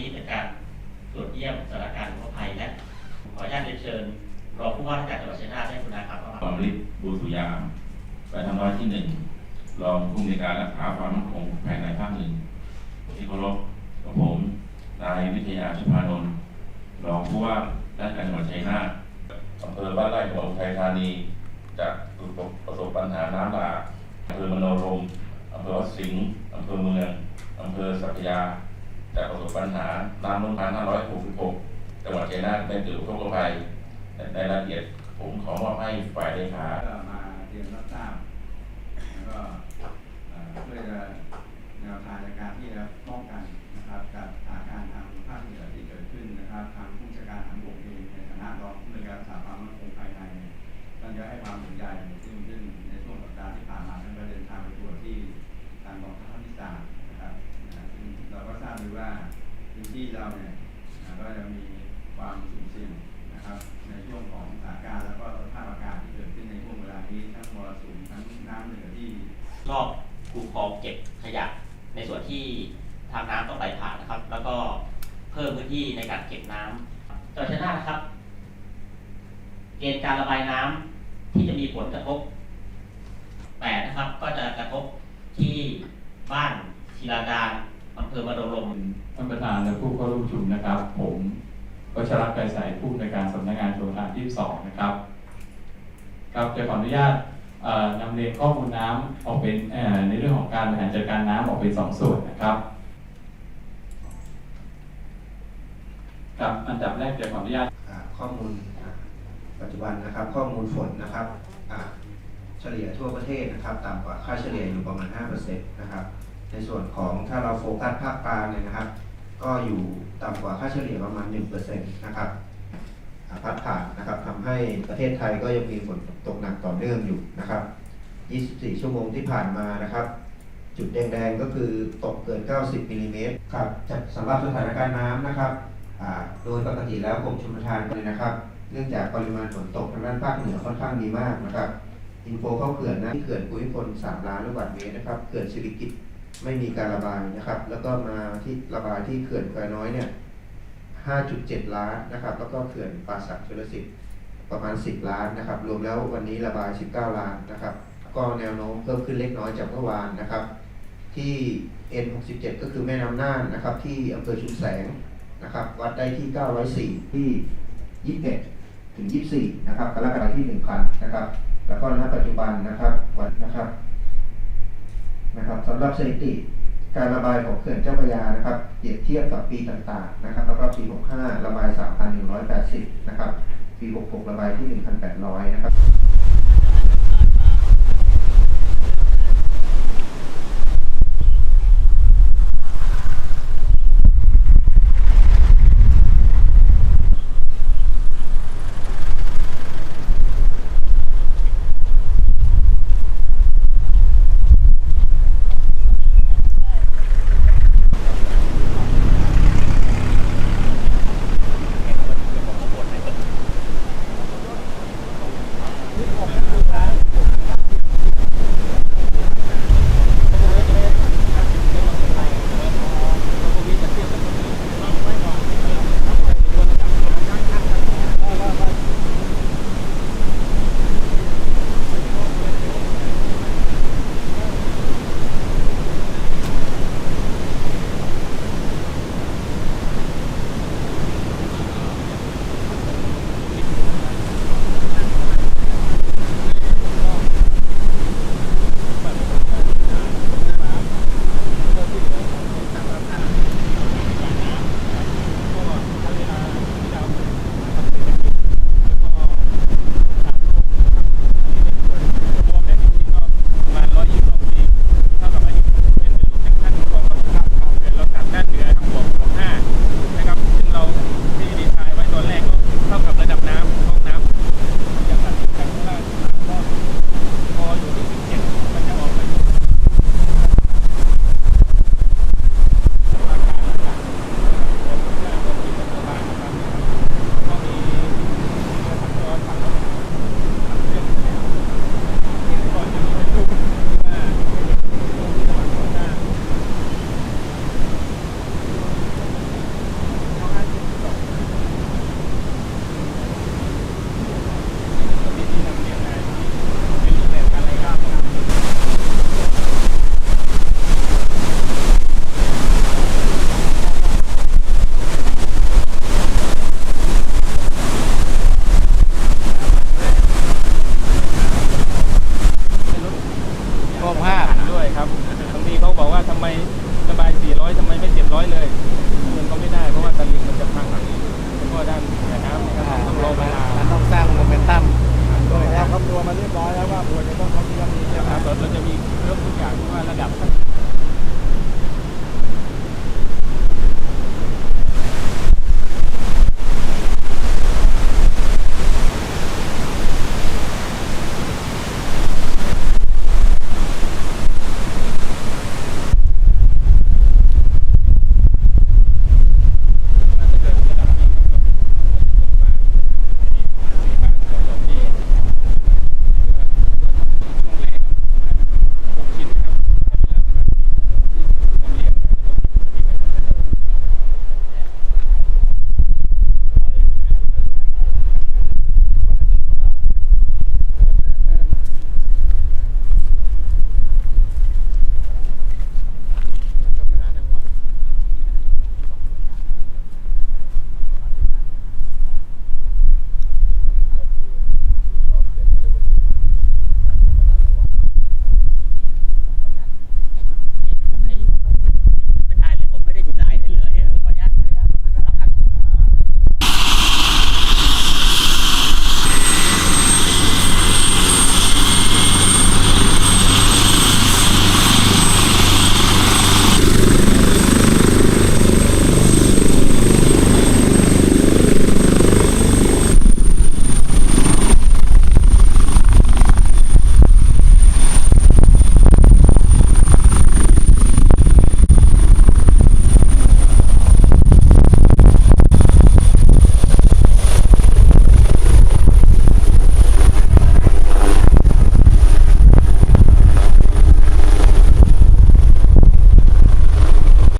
นี้เป็นการตรวจเยี่ยมสถานการณ์อุทภัยและขออนุญาตเรียนเชิญรองผู้ว่าราชการจังหวัดชัยนาทให้คุณนายครับหอมฤทธิ์บูสุยามไปทำร้อยที่หนึ่งรองผู้มีการรักษาความมั่นคงภายในภาคหนึ่งที่เคารพกับผมนายวิทยาชุพานนท์รองผู้ว่าราชการจังหวัดชัยนาทอำเภอบ้านไร่จังหวัดอุทัยธานีจากประสบปัญหาน้ำหลากอำเภอมโนรมอำเภอวัดสิงห์อำเภอเมืองอำเภอสักยา จะประสบปัญหาน้ำล้นพันห้าร้อยหกสิบหกจังหวัดชัยนาทได้เกิดอุทกภัยในรายละเอียดผมขอมอบให้ฝ่ายเลขาก็มาเรียนรับทราบแล้วก็เพื่อจะแนวทางในการที่จะป้องกันนะครับกับสถานการณ์ทางภาคเหนือที่เกิดขึ้นนะครับ ทางผู้จัดการทางบกเองในฐานะรองผู้ในวยการรักษาความมั่นคงภายในท่านจะให้ความ ที่เราเนี่ยนะก็จะมีความสุ่มเสี่ยงนะครับ ในช่วงของสถานการณ์แล้วก็สภาพอากาศที่เกิดขึ้นในช่วงเวลานี้ทั้งมรสุมทั้งน้ำเหนือที่รอบคูคลองเก็บขยะในส่วนที่ทางน้ำต้องไหลผ่านนะครับ แล้วก็เพิ่มพื้นที่ในการเก็บน้ำจังหวัดชัยนาทนะครับ เกณฑ์การระบายน้ำที่จะมีผลกระทบแปดนะครับ ก็จะกระทบที่บ้านศิลากาอำเภอมโนรม ท่านประธานและผู้เข้าร่วมประชุมนะครับ ผมวัชรกไกรสายผู้ในการสำนักงานชลประทานที่2นะครับครับจะขออนุญาตนำเรียนข้อมูลน้ำออกเป็นในเรื่องของการบริหารจัดการน้ำออกเป็นสองส่วนนะครับครับอันดับแรกจะขออนุญาตข้อมูลปัจจุบันนะครับ ข้อมูลฝนนะครับเฉลี่ยทั่วประเทศนะครับต่ำกว่าค่าเฉลี่ยอยู่ประมาณ 5%นะครับในส่วนของถ้าเราโฟกัสภาคกลางเนี่ยนะครับ ก็อยู่ต่ำกว่าค่าเฉลี่ยประมาณ 1%นะครับพัดผ่านนะครับทำให้ประเทศไทยก็ยังมีฝนตกหนักต่อเนื่องอยู่นะครับ 24 ชั่วโมงที่ผ่านมานะครับ จุดแดงๆก็คือตกเกิน 90มิลลิเมตรครับสำหรับสถานการณ์น้ำนะครับโดยปกติแล้วกรมชลประทานเลยนะครับ เนื่องจากปริมาณฝนตกทางด้านภาคเหนือค่อนข้างมีมากนะครับอินโฟเข้าเขื่อนนะที่เขื่อนภูมิพล3ล้านลูกบาศก์เมตรนะครับเขื่อนสิริกิติ์ ไม่มีการระบายนะครับ แล้วก็มาที่ระบายที่เขื่อนแควน้อยเนี่ย 5.7 ล้านนะครับ แล้วก็เขื่อนป่าสักชลสิทธิ์ประมาณ 10 ล้านนะครับ รวมแล้ววันนี้ระบาย 19 ล้านนะครับ ก็แนวโน้มเพิ่มขึ้นเล็กน้อยจากเมื่อวานนะครับ ที่ N67 ก็คือแม่น้ำน่านนะครับ ที่อำเภอชุมแสงนะครับ วัดได้ที่ 904 ที่ 21 ถึง 24 นะครับกรกฎาคมที่ 1,000 นะครับ แล้วก็ณปัจจุบันนะครับวันนะครับ นะครับสำหรับสถิติการระบายของเขื่อนเจ้าพระยานะครับเปรียบเทียบกับปีต่างๆนะครับ แล้วก็ปี 65 ระบาย 3,180 นะครับ ปี 66 ระบายที่ 1,800 นะครับ ก็ภาพด้วยครับบางทีเขาบอกว่าทำไมระบาย 400 ทำไมไม่ 700 เลยมันก็ไม่ได้เพราะว่าตะลิงมันจะพังหลังนี้ก็ด้านนะครับต้องรอเวลาต้องสร้างโมเมนตัมเราคำนวณมาเรียบร้อยแล้วว่าควรจะต้องเขามีนะเราจะมีเครื่อง